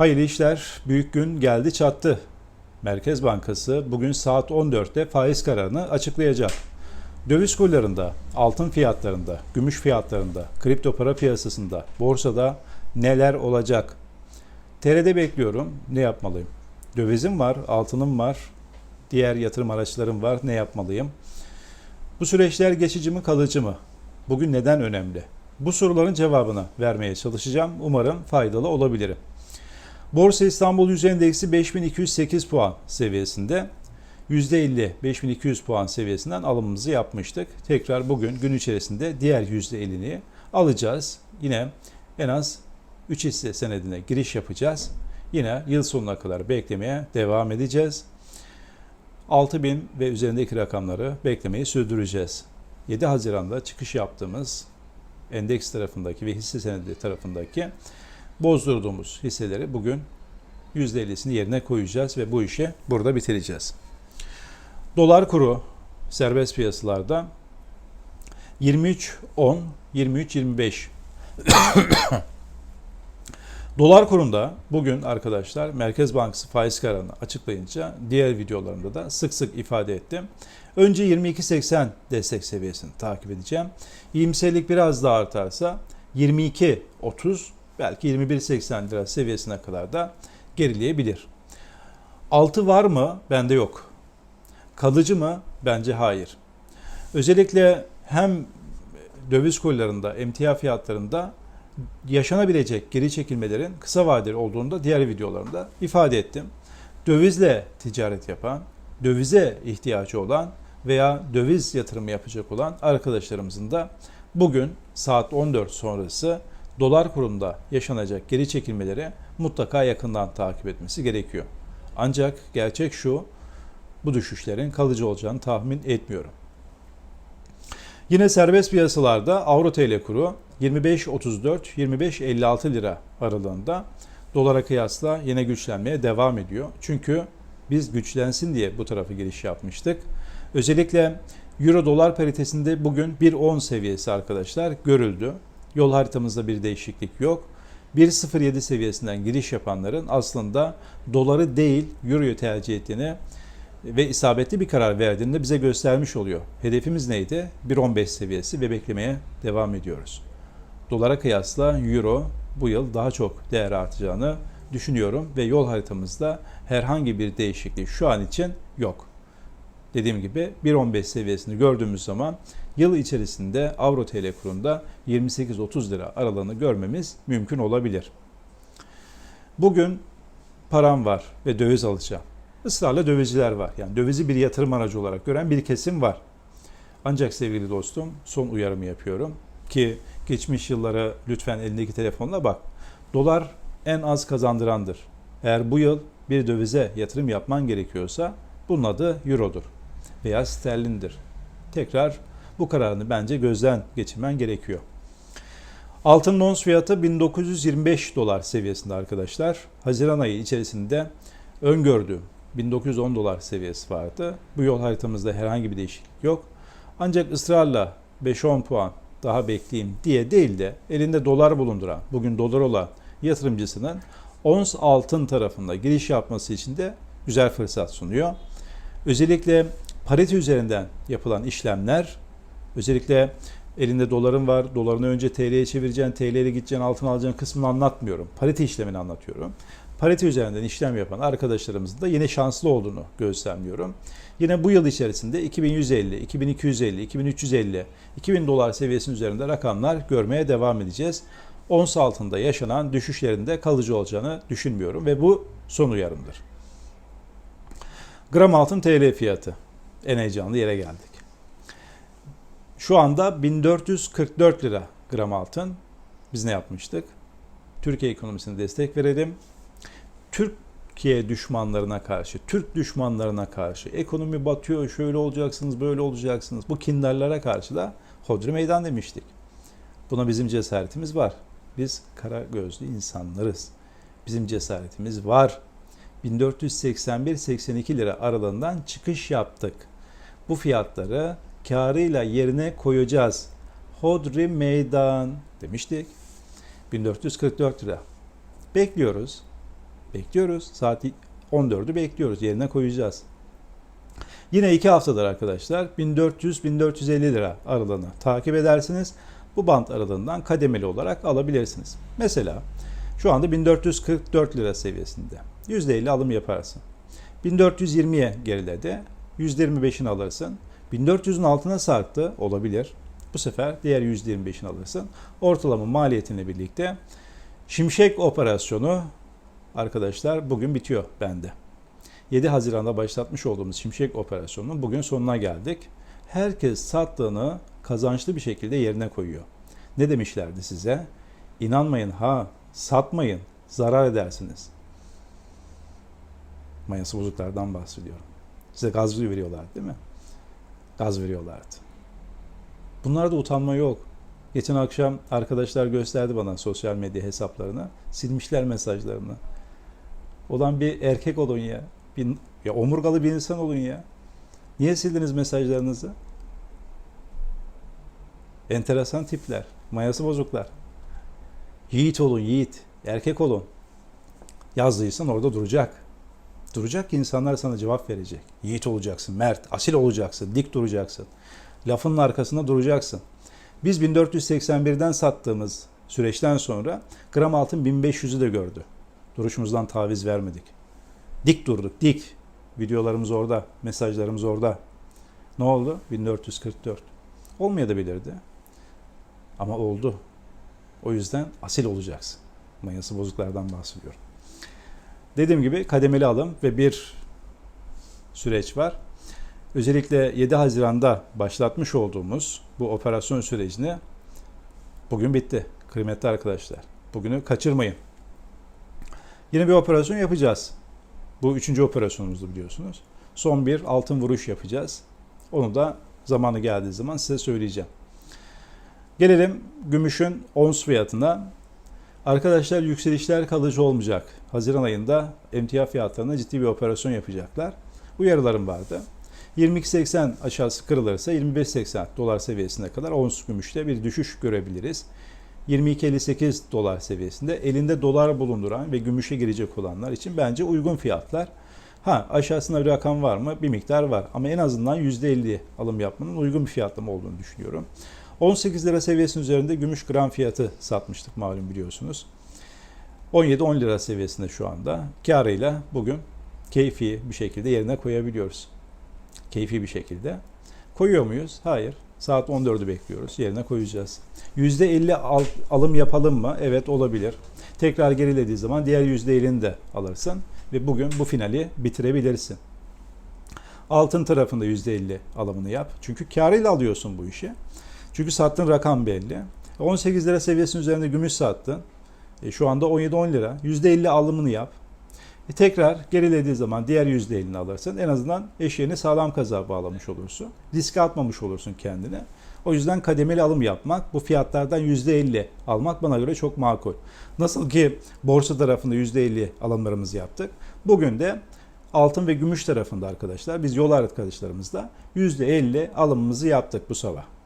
Hayırlı işler, büyük gün geldi çattı. Merkez Bankası bugün saat 14'te faiz kararını açıklayacak. Döviz kurlarında, altın fiyatlarında, gümüş fiyatlarında, kripto para piyasasında, borsada neler olacak? TR'de bekliyorum. Ne yapmalıyım? Dövizim var, altınım var, diğer yatırım araçlarım var. Ne yapmalıyım? Bu süreçler geçici mi, kalıcı mı? Bugün neden önemli? Bu soruların cevabını vermeye çalışacağım. Umarım faydalı olabilirim. Borsa İstanbul Yüz Endeksi 5208 puan seviyesinde. %50 5200 puan seviyesinden alımımızı yapmıştık. Tekrar bugün gün içerisinde diğer %50'ni alacağız. Yine en az 3 hisse senedine giriş yapacağız. Yine yıl sonuna kadar beklemeye devam edeceğiz. 6000 ve üzerindeki rakamları beklemeyi sürdüreceğiz. 7 Haziran'da çıkış yaptığımız endeks tarafındaki ve hisse senedi tarafındaki bozdurduğumuz hisseleri bugün %50'sini yerine koyacağız ve bu işi burada bitireceğiz. Dolar kuru serbest piyasalarda 23.10 23.25 Dolar kurunda bugün arkadaşlar Merkez Bankası faiz kararını açıklayınca diğer videolarımda da sık sık ifade ettim. Önce 22.80 destek seviyesini takip edeceğim. İyimserlik biraz daha artarsa 22.30 belki 21.80 lira seviyesine kadar da gerileyebilir. Altı var mı? Bende yok. Kalıcı mı? Bence hayır. Özellikle hem döviz kurlarında, emtia fiyatlarında yaşanabilecek geri çekilmelerin kısa vadeli olduğunu da diğer videolarımda ifade ettim. Dövizle ticaret yapan, dövize ihtiyacı olan veya döviz yatırımı yapacak olan arkadaşlarımızın da bugün saat 14 sonrası dolar kurunda yaşanacak geri çekilmeleri mutlaka yakından takip etmesi gerekiyor. Ancak gerçek şu, bu düşüşlerin kalıcı olacağını tahmin etmiyorum. Yine serbest piyasalarda Avro TL kuru 25.34-25.56 lira aralığında dolara kıyasla yine güçlenmeye devam ediyor. Çünkü biz güçlensin diye bu tarafa giriş yapmıştık. Özellikle Euro dolar paritesinde bugün 1.10 seviyesi arkadaşlar görüldü. Yol haritamızda bir değişiklik yok. 1.07 seviyesinden giriş yapanların aslında doları değil Euro'yu tercih ettiğini ve isabetli bir karar verdiğini de bize göstermiş oluyor. Hedefimiz neydi? 1.15 seviyesi ve beklemeye devam ediyoruz. Dolara kıyasla Euro bu yıl daha çok değer artacağını düşünüyorum ve yol haritamızda herhangi bir değişiklik şu an için yok. Dediğim gibi 1.15 seviyesini gördüğümüz zaman yıl içerisinde Avro TL kurunda 28-30 lira aralığını görmemiz mümkün olabilir. Bugün param var ve döviz alacağım. Israrla dövizciler var. Yani dövizi bir yatırım aracı olarak gören bir kesim var. Ancak sevgili dostum son uyarımı yapıyorum ki geçmiş yıllara lütfen elindeki telefonla bak. Dolar en az kazandırandır. Eğer bu yıl bir dövize yatırım yapman gerekiyorsa bunun adı Euro'dur veya sterlindir. Tekrar bu kararını bence gözden geçirmen gerekiyor. Altın ons fiyatı 1925 dolar seviyesinde arkadaşlar. Haziran ayı içerisinde öngördüğüm 1910 dolar seviyesi vardı. Bu yol haritamızda herhangi bir değişiklik yok. Ancak ısrarla 5-10 puan daha bekleyeyim diye değil de elinde dolar bulunduran, bugün dolar olan yatırımcısının ons altın tarafında giriş yapması için de güzel fırsat sunuyor. Özellikle parite üzerinden yapılan işlemler, özellikle elinde doların var, dolarını önce TL'ye çevireceksin, TL'ye gideceksin, altın alacaksın kısmını anlatmıyorum. Parite işlemini anlatıyorum. Parite üzerinden işlem yapan arkadaşlarımızın da yine şanslı olduğunu gözlemliyorum. Yine bu yıl içerisinde 2150, 2250, 2350, 2000 dolar seviyesinin üzerinde rakamlar görmeye devam edeceğiz. Ons altında yaşanan düşüşlerin de kalıcı olacağını düşünmüyorum ve bu son uyarımdır. Gram altın TL fiyatı. En heyecanlı yere geldik. Şu anda 1444 lira gram altın. Biz ne yapmıştık? Türkiye ekonomisine destek verelim. Türk Türkiye düşmanlarına karşı, Türk düşmanlarına karşı, ekonomi batıyor, şöyle olacaksınız, böyle olacaksınız. Bu kindarlara karşı da hodri meydan demiştik. Buna bizim cesaretimiz var. Biz kara gözlü insanlarız. Bizim cesaretimiz var. 1481-82 lira aralığından çıkış yaptık. Bu fiyatları karıyla yerine koyacağız. Hodri meydan demiştik. 1444 lira. Bekliyoruz. Bekliyoruz. Saat 14'ü bekliyoruz. Yerine koyacağız. Yine iki haftadır arkadaşlar 1400-1450 lira aralığını takip edersiniz. Bu bant aralığından kademeli olarak alabilirsiniz. Mesela şu anda 1444 lira seviyesinde. %50 alım yaparsın. 1420'ye geriledi. %25'ini alırsın. 1400'ün altına sarktı olabilir. Bu sefer diğer %25'ini alırsın. Ortalama maliyetini birlikte Şimşek operasyonu arkadaşlar bugün bitiyor bende. 7 Haziran'da başlatmış olduğumuz Şimşek operasyonunun bugün sonuna geldik. Herkes sattığını kazançlı bir şekilde yerine koyuyor. Ne demişlerdi size? İnanmayın ha, satmayın, zarar edersiniz. Mayası bozuklardan bahsediyorum. Size gaz veriyorlar değil mi? Gaz veriyorlardı. Bunlarda utanma yok. Geçen akşam arkadaşlar gösterdi bana sosyal medya hesaplarını. Silmişler mesajlarını. Olan bir erkek olun ya. Bir, ya omurgalı bir insan olun ya. Niye sildiniz mesajlarınızı? Enteresan tipler. Mayası bozuklar. Yiğit olun yiğit. Erkek olun. Yazdıysan orada duracak. Duracak ki insanlar sana cevap verecek. Yiğit olacaksın, mert, asil olacaksın, dik duracaksın. Lafının arkasında duracaksın. Biz 1481'den sattığımız süreçten sonra gram altın 1500'ü de gördü. Duruşumuzdan taviz vermedik. Dik durduk, dik. Videolarımız orada, mesajlarımız orada. Ne oldu? 1444. Olmayabilirdi. Ama oldu. O yüzden asil olacaksın. Mayası bozuklardan bahsediyorum. Dediğim gibi kademeli alım ve bir süreç var. Özellikle 7 Haziran'da başlatmış olduğumuz bu operasyon sürecini bugün bitti kıymetli arkadaşlar. Bugünü kaçırmayın. Yine bir operasyon yapacağız. Bu üçüncü operasyonumuzdu biliyorsunuz. Son bir altın vuruş yapacağız. Onu da zamanı geldiği zaman size söyleyeceğim. Gelelim gümüşün ons fiyatına. Arkadaşlar yükselişler kalıcı olmayacak. Haziran ayında emtia fiyatlarına ciddi bir operasyon yapacaklar. Uyarılarım vardı. 22.80 aşağısı kırılırsa 25.80 dolar seviyesine kadar ons gümüşte bir düşüş görebiliriz. 22.58 dolar seviyesinde elinde dolar bulunduran ve gümüşe girecek olanlar için bence uygun fiyatlar. Ha aşağısında bir rakam var mı? Bir miktar var ama en azından %50 alım yapmanın uygun bir fiyatlama olduğunu düşünüyorum. 18 lira seviyesinin üzerinde gümüş gram fiyatı satmıştık malum biliyorsunuz. 17-10 lira seviyesinde şu anda. Karıyla bugün keyfi bir şekilde yerine koyabiliyoruz. Keyfi bir şekilde. Koyuyor muyuz? Hayır. Saat 14'ü bekliyoruz. Yerine koyacağız. %50 al, alım yapalım mı? Evet olabilir. Tekrar gerilediği zaman diğer %50'ni de alırsın ve bugün bu finali bitirebilirsin. Altın tarafında %50 alımını yap. Çünkü karıyla alıyorsun bu işi. Çünkü sattığın rakam belli. 18 lira seviyesinin üzerinde gümüş sattın. E, şu anda 17-10 lira. %50 alımını yap. E, tekrar gerilediği zaman diğer %50'ni alırsın. En azından eşeğini sağlam kaza bağlamış olursun. Riske atmamış olursun kendine. O yüzden kademeli alım yapmak, bu fiyatlardan %50 almak bana göre çok makul. Nasıl ki borsa tarafında %50 alımlarımızı yaptık. Bugün de altın ve gümüş tarafında arkadaşlar biz yol arkadaşlarımızla %50 alımımızı yaptık bu sabah.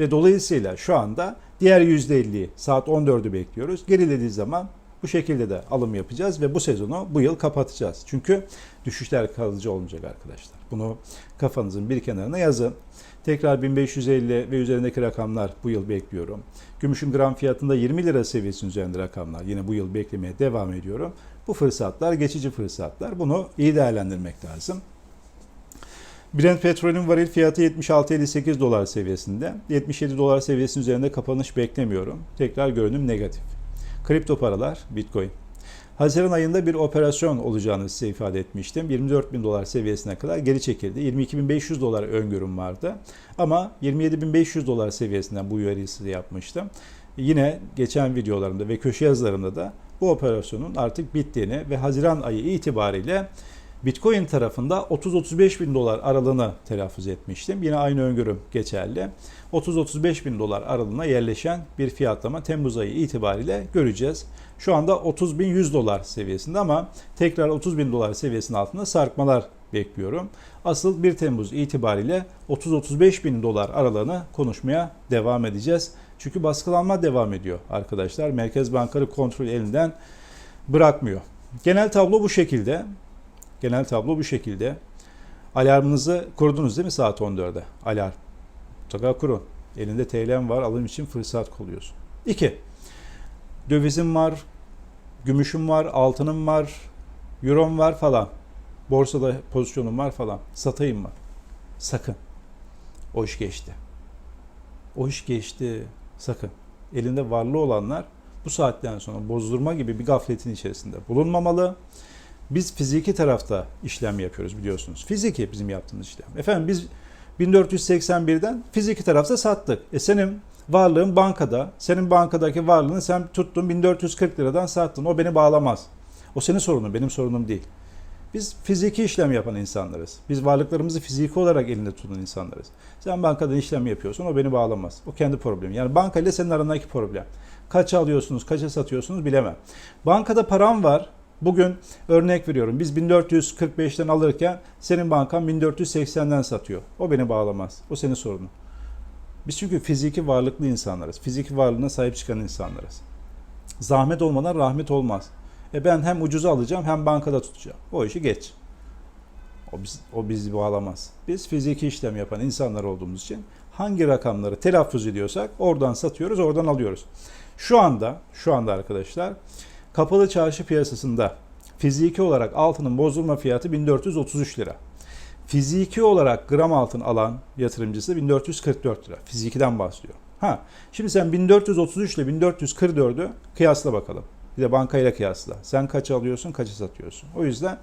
Ve dolayısıyla şu anda diğer %50'yi saat 14'ü bekliyoruz. Gerilediği zaman bu şekilde de alım yapacağız ve bu sezonu bu yıl kapatacağız. Çünkü düşüşler kalıcı olmayacak arkadaşlar. Bunu kafanızın bir kenarına yazın. Tekrar 1550 ve üzerindeki rakamlar bu yıl bekliyorum. Gümüşün gram fiyatında 20 lira seviyesinin üzerinde rakamlar yine bu yıl beklemeye devam ediyorum. Bu fırsatlar geçici fırsatlar. Bunu iyi değerlendirmek lazım. Brent petrolün varil fiyatı 76.58 dolar seviyesinde. 77 dolar seviyesinin üzerinde kapanış beklemiyorum. Tekrar görünüm negatif. Kripto paralar, Bitcoin. Haziran ayında bir operasyon olacağını size ifade etmiştim. 24 bin dolar seviyesine kadar geri çekildi. 22.500 dolar öngörüm vardı. Ama 27.500 dolar seviyesinden bu uyarıyı yapmıştım. Yine geçen videolarımda ve köşe yazılarımda da bu operasyonun artık bittiğini ve Haziran ayı itibariyle Bitcoin tarafında 30-35 bin dolar aralığını telaffuz etmiştim. Yine aynı öngörüm geçerli. 30-35 bin dolar aralığına yerleşen bir fiyatlama Temmuz ayı itibariyle göreceğiz. Şu anda 30 bin 100 dolar seviyesinde ama tekrar 30 bin dolar seviyesinin altında sarkmalar bekliyorum. Asıl 1 Temmuz itibariyle 30-35 bin dolar aralığını konuşmaya devam edeceğiz. Çünkü baskılanma devam ediyor arkadaşlar. Merkez bankaları kontrol elinden bırakmıyor. Genel tablo bu şekilde. Genel tablo bu şekilde. Alarmınızı kurdunuz değil mi saat 14'de? Alarm. Mutlaka kurun. Elinde TL'm var alım için fırsat kolluyorsun. 2. Dövizim var, gümüşüm var, altınım var, eurom var falan. Borsada pozisyonum var falan. Satayım mı? Sakın. O iş geçti. O iş geçti. Sakın. Elinde varlığı olanlar bu saatten sonra bozdurma gibi bir gafletin içerisinde bulunmamalı. Biz fiziki tarafta işlem yapıyoruz biliyorsunuz. Fiziki bizim yaptığımız işlem. Efendim biz 1481'den fiziki tarafta sattık. E senin varlığın bankada, senin bankadaki varlığını sen tuttun 1440 liradan sattın. O beni bağlamaz. O senin sorunun, benim sorunum değil. Biz fiziki işlem yapan insanlarız. Biz varlıklarımızı fiziki olarak elinde tutan insanlarız. Sen bankadan işlem yapıyorsun, o beni bağlamaz. O kendi problemi. Yani banka ile senin arandaki problem. Kaça alıyorsunuz, kaça satıyorsunuz bilemem. Bankada param var. Bugün örnek veriyorum. Biz 1445'ten alırken senin bankan 1480'den satıyor. O beni bağlamaz. O senin sorunun. Biz çünkü fiziki varlıklı insanlarız. Fiziki varlığına sahip çıkan insanlarız. Zahmet olmadan rahmet olmaz. E ben hem ucuza alacağım hem bankada tutacağım. O işi geç. O, biz, o bizi bağlamaz. Biz fiziki işlem yapan insanlar olduğumuz için hangi rakamları telaffuz ediyorsak oradan satıyoruz, oradan alıyoruz. Şu anda, şu anda arkadaşlar kapalı çarşı piyasasında fiziki olarak altının bozulma fiyatı 1433 lira. Fiziki olarak gram altın alan yatırımcısı 1444 lira. Fizikiden bahsediyor. Ha, şimdi sen 1433 ile 1444'ü kıyasla bakalım. Bir de bankayla kıyasla. Sen kaç alıyorsun, kaça satıyorsun. O yüzden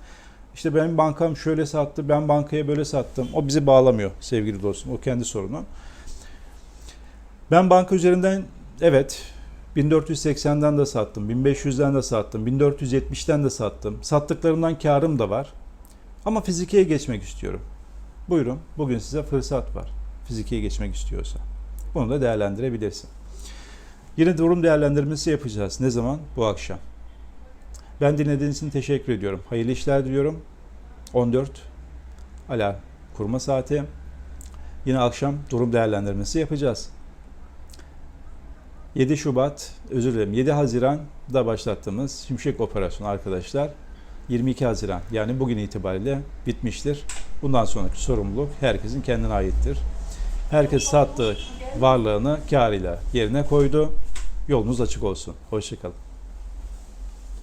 işte benim bankam şöyle sattı, ben bankaya böyle sattım. O bizi bağlamıyor sevgili dostum. O kendi sorunu. Ben banka üzerinden evet 1480'den de sattım, 1500'den de sattım, 1470'den de sattım. Sattıklarımdan karım da var. Ama fizikiye geçmek istiyorum. Buyurun, bugün size fırsat var. Fizikiye geçmek istiyorsa. Bunu da değerlendirebilirsin. Yine durum değerlendirmesi yapacağız. Ne zaman? Bu akşam. Ben dinlediğiniz için teşekkür ediyorum. Hayırlı işler diliyorum. 14 alarm kurma saati. Yine akşam durum değerlendirmesi yapacağız. 7 Şubat, özür dilerim 7 Haziran'da başlattığımız Şimşek Operasyonu arkadaşlar 22 Haziran yani bugün itibariyle bitmiştir. Bundan sonraki sorumluluk herkesin kendine aittir. Herkes sattığı varlığını karıyla yerine koydu. Yolunuz açık olsun. Hoşçakalın.